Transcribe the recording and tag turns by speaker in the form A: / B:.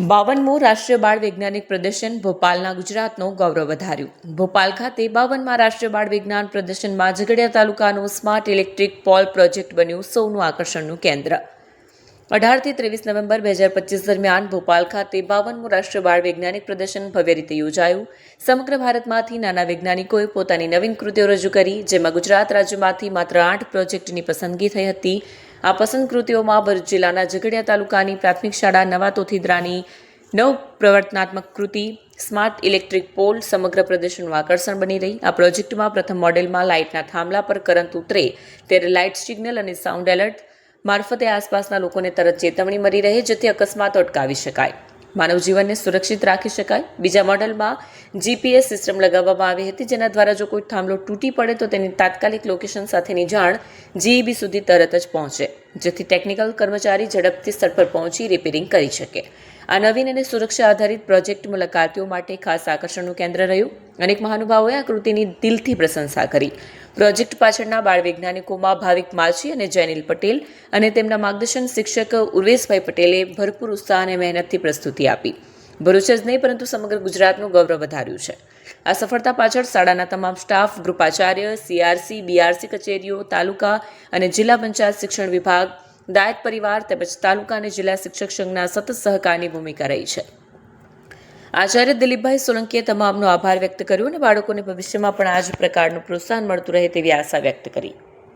A: બાવનમું રાષ્ટ્રીય બાળ વૈજ્ઞાનિક પ્રદર્શન ભોપાલના ગુજરાતનો ગૌરવ વધાર્યું. ભોપાલ ખાતે બાવનમાં રાષ્ટ્રીય બાળ વિજ્ઞાન પ્રદર્શનમાં ઝઘડિયા તાલુકાનું સ્માર્ટ ઇલેક્ટ્રિક પોલ પ્રોજેક્ટ બન્યું, સૌનું આકર્ષણનું કેન્દ્ર. અઢારથી ત્રેવીસ નવેમ્બર બે હજાર પચીસ દરમિયાન ભોપાલ ખાતે બાવનમું રાષ્ટ્રીય બાળ વૈજ્ઞાનિક પ્રદર્શન ભવ્ય રીતે યોજાયું. સમગ્ર ભારતમાંથી નાના વૈજ્ઞાનિકોએ પોતાની નવીન કૃતિઓ રજૂ કરી, જેમાં ગુજરાત રાજ્યમાંથી માત્ર આઠ પ્રોજેક્ટની પસંદગી થઈ હતી. આ પસંદ કૃતિઓમાં ભરૂચ જિલ્લાના ઝઘડિયા તાલુકાની પ્રાથમિક શાળા નવા તોથીદ્રાની નવ પ્રવર્તનાત્મક કૃતિ, સ્માર્ટ ઇલેક્ટ્રિક પોલ સમગ્ર પ્રદર્શનનું આકર્ષણ બની રહી. આ પ્રોજેક્ટમાં પ્રથમ મોડેલમાં લાઇટના થાંભલા પર કરંટ ઉતરે, ત્યારે લાઇટ સિગ્નલ અને સાઉન્ડ એલર્ટ મારફતે આસપાસના લોકોને તરત ચેતવણી મળી રહે, જેથી અકસ્માત અટકાવી શકાય. માનવ જીવનને સુરક્ષિત રાખી શકાય. બીજા મોડલમાં જીપીએસ સિસ્ટમ લગાવવામાં આવી હતી, જેના દ્વારા જો કોઈ થાંભલો તૂટી પડે, તો તેની તાત્કાલિક લોકેશન સાથેની જાણ જીઈબી સુધી તરત જ પહોંચે, જેથી ટેકનિકલ કર્મચારી ઝડપથી સ્થળ પર પહોંચી રિપેરિંગ કરી શકે. આ નવીન અને સુરક્ષા આધારિત પ્રોજેક્ટ મુલાકાતીઓ માટે ખાસ આકર્ષણનું કેન્દ્ર રહ્યું. અનેક મહાનુભાવોએ આ કૃતિની દિલથી પ્રશંસા કરી. પ્રોજેક્ટ પાછળના બાળ વૈજ્ઞાનિકોમાં ભાવિક માછી અને જૈનિલ પટેલ અને તેમના માર્ગદર્શન શિક્ષક ઉર્વેશભાઈ પટેલે ભરપૂર ઉત્સાહ અને મહેનતથી પ્રસ્તુતિ આપી. ભરૂચ જ નહીં, પરંતુ સમગ્ર ગુજરાતનું ગૌરવ વધાર્યું છે. આ સફળતા પાછળ શાળાના તમામ સ્ટાફ, ગૃપાચાર્ય, સીઆરસી, બીઆરસી કચેરીઓ, તાલુકા અને જિલ્લા પંચાયત શિક્ષણ વિભાગ, દાયક પરિવાર તેમજ તાલુકા અને જિલ્લા શિક્ષક સંઘના સતત સહકારની ભૂમિકા રહી છે. આચાર્ય દિલીપભાઈ સોલંકીએ તમામનો આભાર વ્યક્ત કર્યો અને બાળકોને ભવિષ્યમાં પણ આ જ પ્રકારનું પ્રોત્સાહન મળતું રહે તેવી આશા વ્યક્ત કરી.